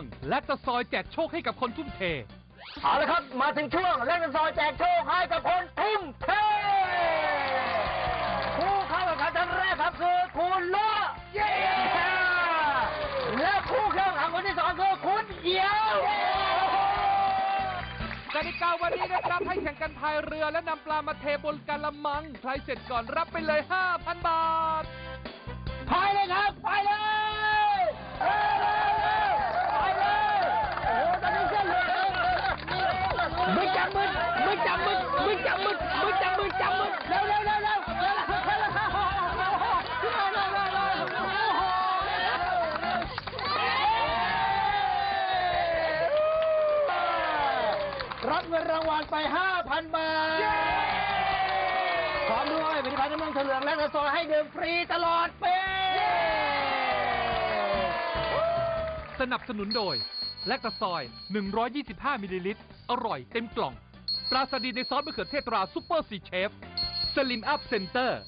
ง และตะซอยแจกโชคให้กับคนทุ่มเท เอาละครับ มาถึงช่วงเล่นกันซอยแจกโชคให้กับคนทุ่มเทผู้เข้าแข่งขันท่านแรกครับคือคุณละเย้และผู้เข้าแข่งขันคนที่สองคือคุณเหี่ยวกติกาวันนี้นะครับให้แข่งกันพายเรือและนำปลามาเทบนกะละมัง ใครเสร็จก่อนรับไปเลย 5,000 บาท จับมึงมึงจับมึงมึงจับมึงจับมึงเร็วเร็วเร็วเร็วเร็วเร็วเร็วเร็วเร็วเร็วเร็วเร็วรับเงินรางวัลไป5,000บาทพร้อมด้วยผลิตภัณฑ์น้ำมันถั่วเหลืองและกระซอยให้ดื่มฟรีตลอดปีสนับสนุนโดยและตะซอย125มิลลิลิตรอร่อยเต็มกล่อง ปลาสดีในซอสมะเขือเทศตราซุปเปอร์ซีเชฟสลิมอัพเซนเตอร์